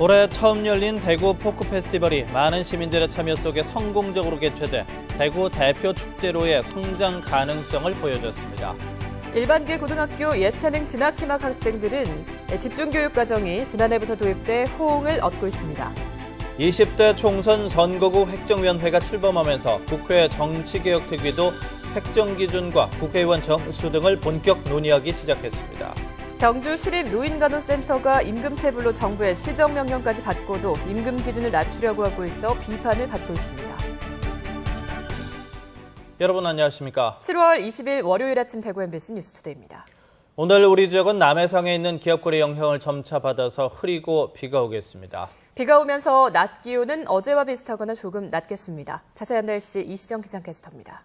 올해 처음 열린 대구 포크 페스티벌이 많은 시민들의 참여 속에 성공적으로 개최돼 대구 대표 축제로의 성장 가능성을 보여줬습니다. 일반계 고등학교 예체능 진학 희망 학생들은 집중교육 과정이 지난해부터 도입돼 호응을 얻고 있습니다. 20대 총선 선거구 획정위원회가 출범하면서 국회 정치개혁특위도 획정 기준과 국회의원 정수 등을 본격 논의하기 시작했습니다. 경주 시립 노인간호센터가 임금체불로 정부의 시정명령까지 받고도 임금 기준을 낮추려고 하고 있어 비판을 받고 있습니다. 여러분 안녕하십니까? 7월 20일 월요일 아침 대구 MBC 뉴스투데이입니다. 오늘 우리 지역은 남해상에 있는 기압골의 영향을 점차 받아서 흐리고 비가 오겠습니다. 비가 오면서 낮 기온은 어제와 비슷하거나 조금 낮겠습니다. 자세한 날씨 이시정 기상캐스터입니다.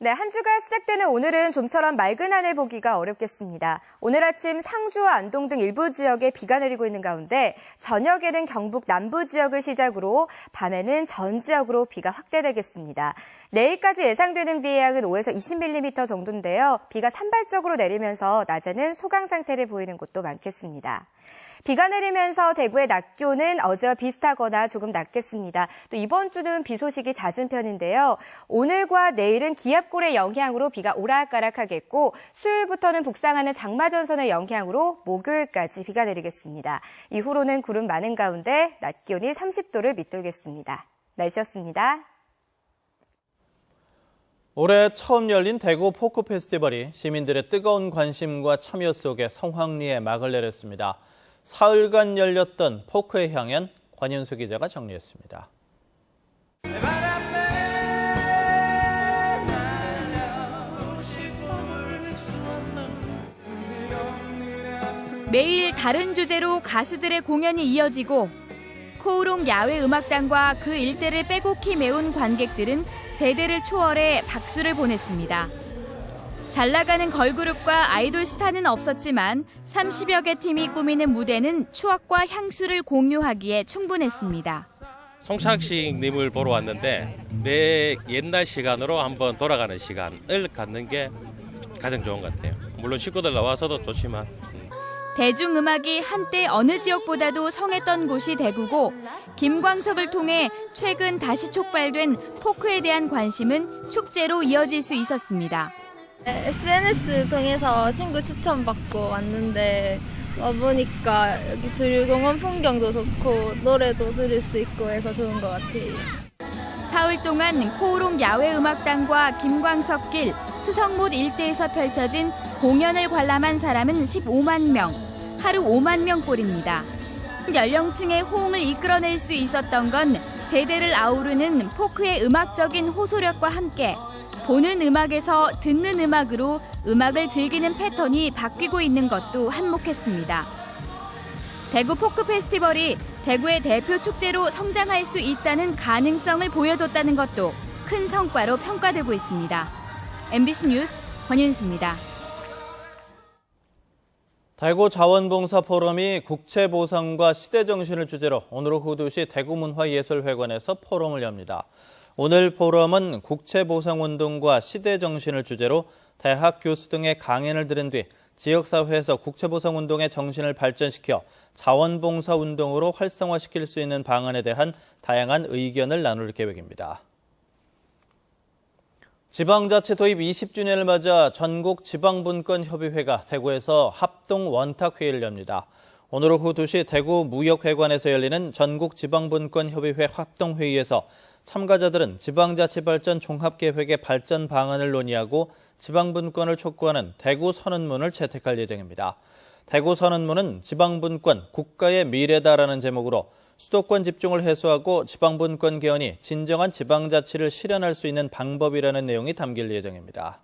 네, 한 주가 시작되는 오늘은 좀처럼 맑은 하늘 보기가 어렵겠습니다. 오늘 아침 상주와 안동 등 일부 지역에 비가 내리고 있는 가운데 저녁에는 경북 남부 지역을 시작으로 밤에는 전 지역으로 비가 확대되겠습니다. 내일까지 예상되는 비의 양은 5에서 20mm 정도인데요. 비가 산발적으로 내리면서 낮에는 소강 상태를 보이는 곳도 많겠습니다. 비가 내리면서 대구의 낮 기온은 어제와 비슷하거나 조금 낮겠습니다. 또 이번 주는 비 소식이 잦은 편인데요. 오늘과 내일은 기압골의 영향으로 비가 오락가락하겠고 수요일부터는 북상하는 장마전선의 영향으로 목요일까지 비가 내리겠습니다. 이후로는 구름 많은 가운데 낮 기온이 30도를 밑돌겠습니다. 날씨였습니다. 올해 처음 열린 대구 포크 페스티벌이 시민들의 뜨거운 관심과 참여 속에 성황리에 막을 내렸습니다. 사흘간 열렸던 포크의 향연 관윤수 기자가 정리했습니다. 매일 다른 주제로 가수들의 공연이 이어지고 코우롱 야외 음악단과 그 일대를 빼곡히 메운 관객들은 세대를 초월해 박수를 보냈습니다. 잘 나가는 걸그룹과 아이돌 스타는 없었지만 30여 개 팀이 꾸미는 무대는 추억과 향수를 공유하기에 충분했습니다. 송창식님을 보러 왔는데 내 옛날 시간으로 한번 돌아가는 시간을 갖는 게 가장 좋은 것 같아요. 물론 식구들 나와서도 좋지만 대중음악이 한때 어느 지역보다도 성했던 곳이 대구고 김광석을 통해 최근 다시 촉발된 포크에 대한 관심은 축제로 이어질 수 있었습니다. SNS 통해서 친구 추천받고 왔는데 와보니까 여기 들공원 풍경도 좋고 노래도 들을 수 있고 해서 좋은 것 같아요. 사흘 동안 코우롱 야외 음악단과 김광석길, 수성못 일대에서 펼쳐진 공연을 관람한 사람은 15만 명, 하루 5만 명꼴입니다. 연령층의 호응을 이끌어낼 수 있었던 건 세대를 아우르는 포크의 음악적인 호소력과 함께 보는 음악에서 듣는 음악으로 음악을 즐기는 패턴이 바뀌고 있는 것도 한몫했습니다. 대구 포크 페스티벌이 대구의 대표 축제로 성장할 수 있다는 가능성을 보여줬다는 것도 큰 성과로 평가되고 있습니다. MBC 뉴스 권윤수입니다. 대구 자원봉사 포럼이 국채 보상과 시대 정신을 주제로 오늘 오후 2시 대구문화예술회관에서 포럼을 엽니다. 오늘 포럼은 국채보상운동과 시대정신을 주제로 대학 교수 등의 강연을 들은 뒤 지역사회에서 국채보상운동의 정신을 발전시켜 자원봉사운동으로 활성화시킬 수 있는 방안에 대한 다양한 의견을 나눌 계획입니다. 지방자치 도입 20주년을 맞아 전국 지방분권협의회가 대구에서 합동 원탁회의를 엽니다. 오늘 오후 2시 대구 무역회관에서 열리는 전국 지방분권협의회 합동회의에서 참가자들은 지방자치발전 종합계획의 발전 방안을 논의하고 지방분권을 촉구하는 대구 선언문을 채택할 예정입니다. 대구 선언문은 지방분권 국가의 미래다라는 제목으로 수도권 집중을 해소하고 지방분권 개헌이 진정한 지방자치를 실현할 수 있는 방법이라는 내용이 담길 예정입니다.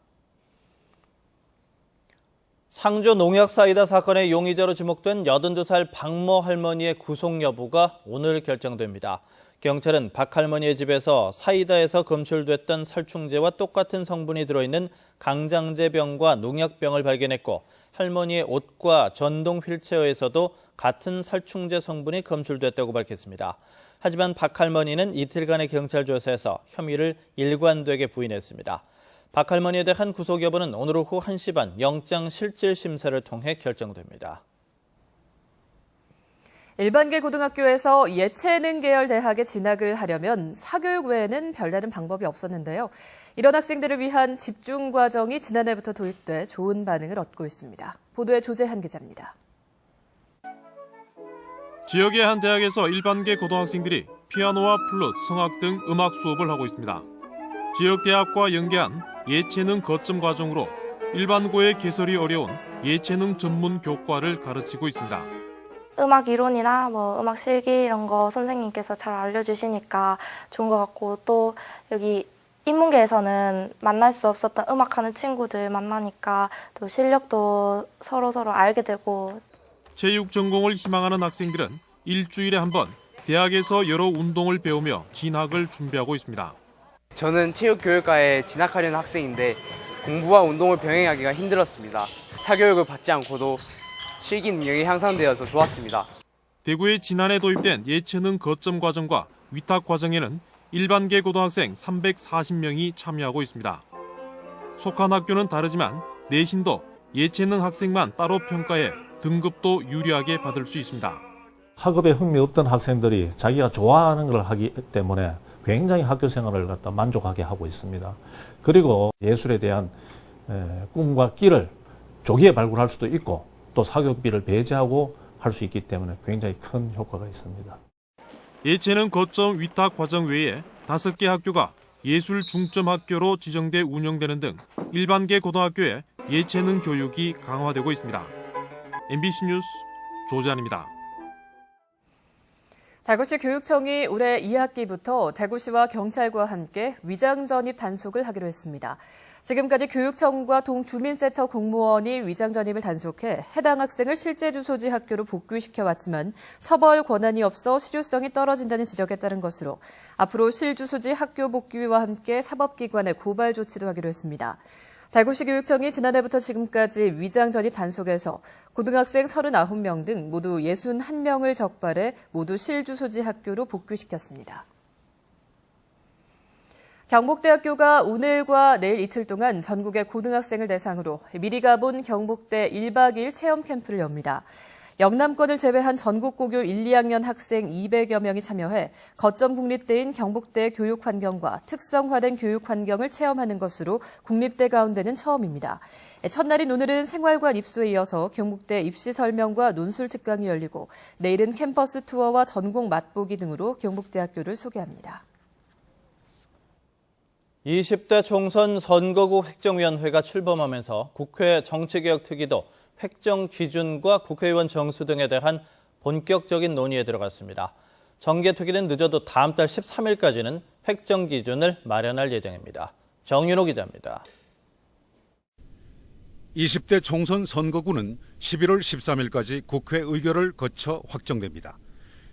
상주 농약 사이다 사건의 용의자로 지목된 82살 박모 할머니의 구속 여부가 오늘 결정됩니다. 경찰은 박 할머니의 집에서 사이다에서 검출됐던 살충제와 똑같은 성분이 들어있는 강장제병과 농약병을 발견했고 할머니의 옷과 전동 휠체어에서도 같은 살충제 성분이 검출됐다고 밝혔습니다. 하지만 박 할머니는 이틀간의 경찰 조사에서 혐의를 일관되게 부인했습니다. 박 할머니에 대한 구속 여부는 오늘 오후 1시 반 영장 실질 심사를 통해 결정됩니다. 일반계 고등학교에서 예체능 계열 대학에 진학을 하려면 사교육 외에는 별다른 방법이 없었는데요. 이런 학생들을 위한 집중 과정이 지난해부터 도입돼 좋은 반응을 얻고 있습니다. 보도에 조재한 기자입니다. 지역의 한 대학에서 일반계 고등학생들이 피아노와 플룻, 성악 등 음악 수업을 하고 있습니다. 지역 대학과 연계한 예체능 거점 과정으로 일반고의 개설이 어려운 예체능 전문 교과를 가르치고 있습니다. 음악 이론이나 뭐 음악 실기 이런 거 선생님께서 잘 알려주시니까 좋은 것 같고 또 여기 인문계에서는 만날 수 없었던 음악하는 친구들 만나니까 또 실력도 서로 서로 알게 되고 체육 전공을 희망하는 학생들은 일주일에 한 번 대학에서 여러 운동을 배우며 진학을 준비하고 있습니다. 저는 체육교육과에 진학하려는 학생인데 공부와 운동을 병행하기가 힘들었습니다. 사교육을 받지 않고도 실기 능력이 향상되어서 좋았습니다. 대구에 지난해 도입된 예체능 거점 과정과 위탁 과정에는 일반계 고등학생 340명이 참여하고 있습니다. 속한 학교는 다르지만 내신도 예체능 학생만 따로 평가해 등급도 유리하게 받을 수 있습니다. 학업에 흥미 없던 학생들이 자기가 좋아하는 걸 하기 때문에 굉장히 학교 생활을 갖다 만족하게 하고 있습니다. 그리고 예술에 대한 에, 꿈과 끼를 조기에 발굴할 수도 있고 또 사교육비를 배제하고 할 수 있기 때문에 굉장히 큰 효과가 있습니다. 예체능 거점 위탁 과정 외에 다섯 개 학교가 예술 중점 학교로 지정돼 운영되는 등 일반계 고등학교의 예체능 교육이 강화되고 있습니다. MBC 뉴스 조재환입니다. 대구시 교육청이 올해 2학기부터 대구시와 경찰과 함께 위장 전입 단속을 하기로 했습니다. 지금까지 교육청과 동주민센터 공무원이 위장 전입을 단속해 해당 학생을 실제 주소지 학교로 복귀시켜 왔지만 처벌 권한이 없어 실효성이 떨어진다는 지적에 따른 것으로 앞으로 실주소지 학교 복귀와 함께 사법기관에 고발 조치도 하기로 했습니다. 대구시 교육청이 지난해부터 지금까지 위장 전입 단속에서 고등학생 39명 등 모두 61명을 적발해 모두 실주 소지 학교로 복귀시켰습니다. 경북대학교가 오늘과 내일 이틀 동안 전국의 고등학생을 대상으로 미리 가본 경북대 1박 2일 체험 캠프를 엽니다. 영남권을 제외한 전국 고교 1, 2학년 학생 200여 명이 참여해 거점 국립대인 경북대 교육 환경과 특성화된 교육 환경을 체험하는 것으로 국립대 가운데는 처음입니다. 첫날인 오늘은 생활관 입소에 이어서 경북대 입시 설명과 논술 특강이 열리고 내일은 캠퍼스 투어와 전공 맛보기 등으로 경북대학교를 소개합니다. 20대 총선 선거구 획정위원회가 출범하면서 국회 정치개혁특위도 획정 기준과 국회의원 정수 등에 대한 본격적인 논의에 들어갔습니다. 정개특위는 늦어도 다음 달 13일까지는 획정 기준을 마련할 예정입니다. 정윤호 기자입니다. 20대 총선 선거구는 11월 13일까지 국회 의결을 거쳐 확정됩니다.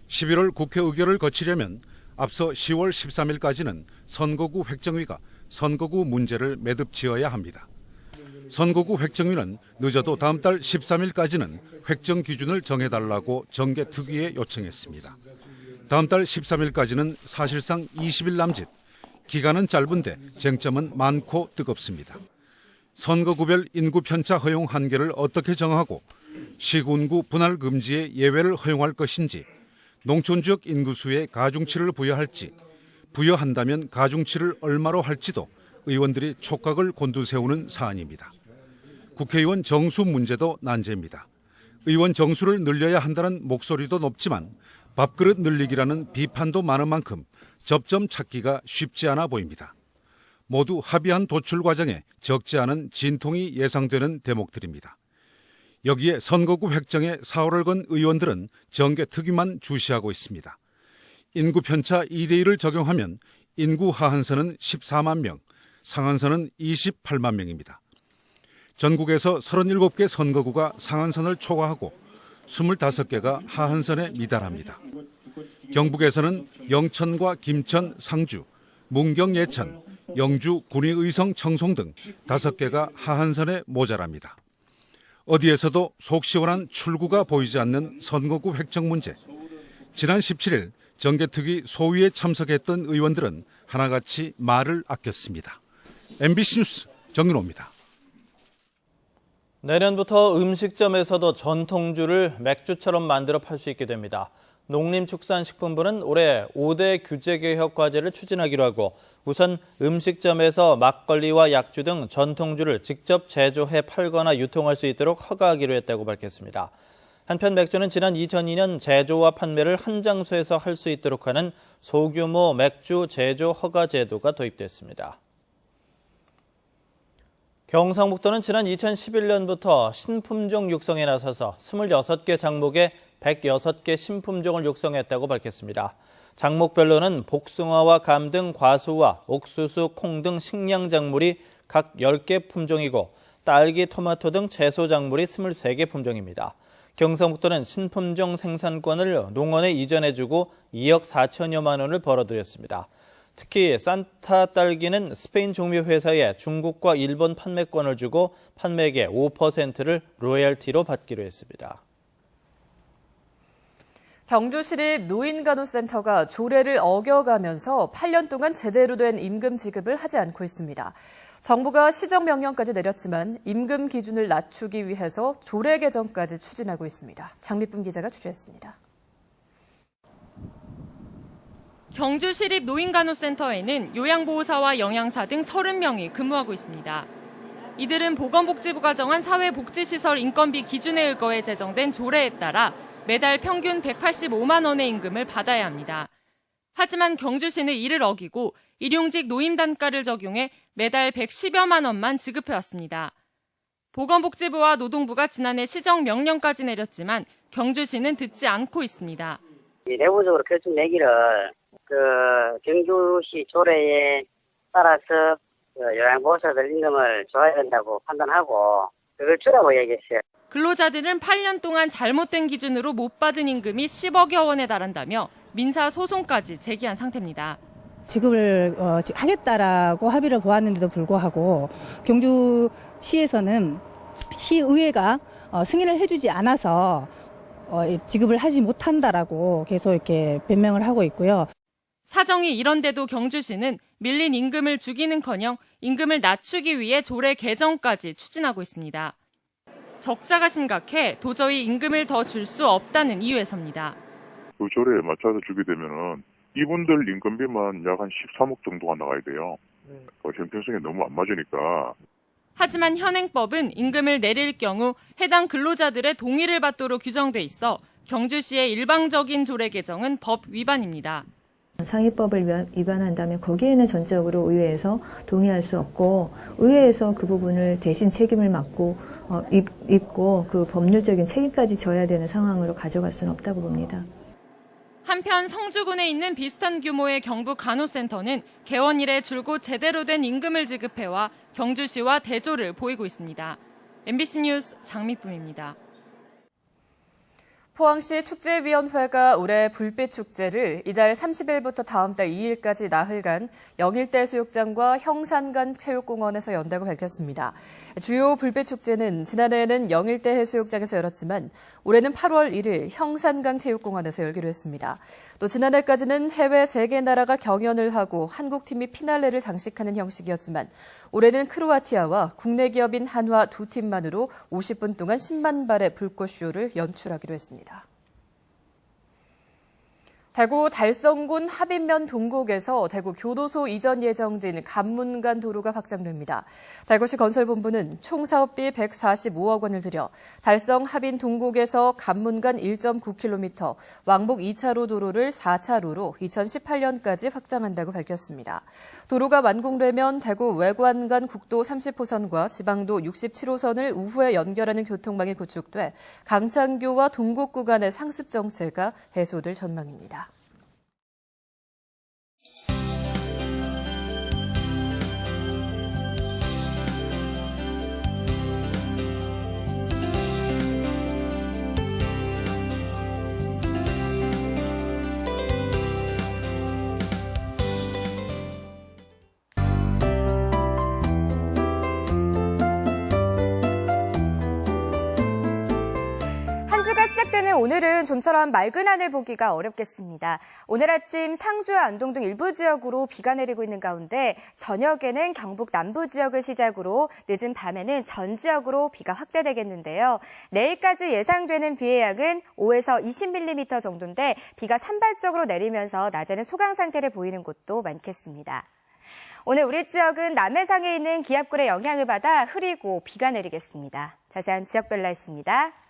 11월 국회 의결을 거치려면 앞서 10월 13일까지는 선거구 획정위가 선거구 문제를 매듭 지어야 합니다. 선거구 획정위는 늦어도 다음 달 13일까지는 획정 기준을 정해달라고 정개특위에 요청했습니다. 다음 달 13일까지는 사실상 20일 남짓, 기간은 짧은데 쟁점은 많고 뜨겁습니다. 선거구별 인구 편차 허용 한계를 어떻게 정하고 시군구 분할 금지의 예외를 허용할 것인지 농촌 지역 인구수에 가중치를 부여할지 부여한다면 가중치를 얼마로 할지도 의원들이 촉각을 곤두세우는 사안입니다. 국회의원 정수 문제도 난제입니다. 의원 정수를 늘려야 한다는 목소리도 높지만 밥그릇 늘리기라는 비판도 많은 만큼 접점 찾기가 쉽지 않아 보입니다. 모두 합의한 도출 과정에 적지 않은 진통이 예상되는 대목들입니다. 여기에 선거구 획정에 사활을 건 의원들은 정계 특위만 주시하고 있습니다. 인구 편차 2대1을 적용하면 인구 하한선은 14만 명, 상한선은 28만 명입니다. 전국에서 37개 선거구가 상한선을 초과하고 25개가 하한선에 미달합니다. 경북에서는 영천과 김천, 상주, 문경, 예천, 영주, 군위의성, 청송 등 5개가 하한선에 모자랍니다. 어디에서도 속 시원한 출구가 보이지 않는 선거구 획정 문제. 지난 17일 정개특위 소위에 참석했던 의원들은 하나같이 말을 아꼈습니다. MBC 뉴스 정윤호입니다. 내년부터 음식점에서도 전통주를 맥주처럼 만들어 팔 수 있게 됩니다. 농림축산식품부는 올해 5대 규제개혁 과제를 추진하기로 하고 우선 음식점에서 막걸리와 약주 등 전통주를 직접 제조해 팔거나 유통할 수 있도록 허가하기로 했다고 밝혔습니다. 한편 맥주는 지난 2002년 제조와 판매를 한 장소에서 할 수 있도록 하는 소규모 맥주 제조 허가 제도가 도입됐습니다. 경상북도는 지난 2011년부터 신품종 육성에 나서서 26개 장목에 106개 신품종을 육성했다고 밝혔습니다. 장목별로는 복숭아와 감 등 과수와 옥수수, 콩 등 식량 작물이 각 10개 품종이고 딸기, 토마토 등 채소 작물이 23개 품종입니다. 경상북도는 신품종 생산권을 농원에 이전해주고 2억 4천여만 원을 벌어들였습니다. 특히 산타 딸기는 스페인 종묘 회사에 중국과 일본 판매권을 주고 판매액의 5%를 로열티로 받기로 했습니다. 경주시립 노인간호센터가 조례를 어겨가면서 8년 동안 제대로 된 임금 지급을 하지 않고 있습니다. 정부가 시정 명령까지 내렸지만 임금 기준을 낮추기 위해서 조례 개정까지 추진하고 있습니다. 장미쁨 기자가 취재했습니다. 경주시립 노인간호센터에는 요양보호사와 영양사 등 30명이 근무하고 있습니다. 이들은 보건복지부가 정한 사회복지시설 인건비 기준에 의거해 제정된 조례에 따라 매달 평균 185만 원의 임금을 받아야 합니다. 하지만 경주시는 이를 어기고 일용직 노임 단가를 적용해 매달 110여만 원만 지급해 왔습니다. 보건복지부와 노동부가 지난해 시정 명령까지 내렸지만 경주시는 듣지 않고 있습니다. 내부적으로 결정 내기를 그 경주시 조례에 따라서 그 요양보호사들 임금을 줘야 된다고 판단하고 그걸 주라고 얘기했어요. 근로자들은 8년 동안 잘못된 기준으로 못 받은 임금이 10억여 원에 달한다며 민사 소송까지 제기한 상태입니다. 지급을 어, 하겠다라고 합의를 보았는데도 불구하고 경주시에서는 시의회가 어, 승인을 해주지 않아서 어, 지급을 하지 못한다라고 계속 이렇게 변명을 하고 있고요. 사정이 이런데도 경주시는 밀린 임금을 주기는커녕 임금을 낮추기 위해 조례 개정까지 추진하고 있습니다. 적자가 심각해 도저히 임금을 더 줄 수 없다는 이유에서입니다. 그 조례에 맞춰서 주게 되면은 이분들 인건비만 약 한 13억 정도가 나가야 돼요. 그 형평성에 너무 안 맞으니까 하지만 현행법은 임금을 내릴 경우 해당 근로자들의 동의를 받도록 규정돼 있어 경주시의 일방적인 조례 개정은 법 위반입니다. 상위법을 위반한다면 거기에는 전적으로 의회에서 동의할 수 없고 의회에서 그 부분을 대신 책임을 맡고 어, 입, 입고 그 법률적인 책임까지 져야 되는 상황으로 가져갈 수는 없다고 봅니다. 한편 성주군에 있는 비슷한 규모의 경북 간호센터는 개원 이래 줄곧 제대로 된 임금을 지급해와 경주시와 대조를 보이고 있습니다. MBC 뉴스 장미쁨입니다. 포항시 축제위원회가 올해 불빛 축제를 이달 30일부터 다음 달 2일까지 나흘간 영일대 수욕장과 형산간 체육공원에서 연다고 밝혔습니다. 주요 불빛 축제는 지난해에는 영일대 해수욕장에서 열었지만 올해는 8월 1일 형산강 체육공원에서 열기로 했습니다. 또 지난해까지는 해외 3개 나라가 경연을 하고 한국팀이 피날레를 장식하는 형식이었지만 올해는 크로아티아와 국내 기업인 한화 두 팀만으로 50분 동안 10만 발의 불꽃쇼를 연출하기로 했습니다. 대구 달성군 합인면 동곡에서 대구 교도소 이전 예정진 간문간 도로가 확장됩니다. 대구시 건설본부는 총 사업비 145억 원을 들여 달성 합인 동곡에서 간문간 1.9km, 왕복 2차로 도로를 4차로로 2018년까지 확장한다고 밝혔습니다. 도로가 완공되면 대구 외관간 국도 30호선과 지방도 67호선을 우후에 연결하는 교통망이 구축돼 강창교와 동곡 구간의 상습 정체가 해소될 전망입니다. 시작되는 오늘은 좀처럼 맑은 하늘 보기가 어렵겠습니다. 오늘 아침 상주와 안동 등 일부 지역으로 비가 내리고 있는 가운데 저녁에는 경북 남부 지역을 시작으로 늦은 밤에는 전 지역으로 비가 확대되겠는데요. 내일까지 예상되는 비의 양은 5에서 20mm 정도인데 비가 산발적으로 내리면서 낮에는 소강 상태를 보이는 곳도 많겠습니다. 오늘 우리 지역은 남해상에 있는 기압골의 영향을 받아 흐리고 비가 내리겠습니다. 자세한 지역별 날씨입니다.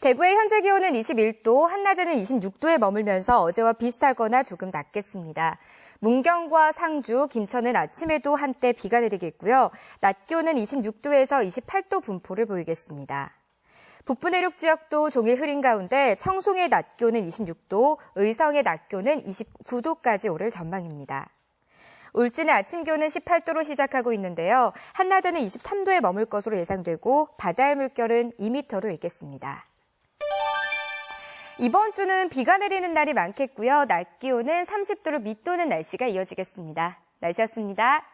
대구의 현재 기온은 21도, 한낮에는 26도에 머물면서 어제와 비슷하거나 조금 낮겠습니다. 문경과 상주, 김천은 아침에도 한때 비가 내리겠고요. 낮 기온은 26도에서 28도 분포를 보이겠습니다. 북부 내륙 지역도 종일 흐린 가운데 청송의 낮 기온은 26도, 의성의 낮 기온은 29도까지 오를 전망입니다. 울진의 아침 기온은 18도로 시작하고 있는데요. 한낮에는 23도에 머물 것으로 예상되고 바다의 물결은 2m로 일겠습니다. 이번 주는 비가 내리는 날이 많겠고요. 낮 기온은 30도를 밑도는 날씨가 이어지겠습니다. 날씨였습니다.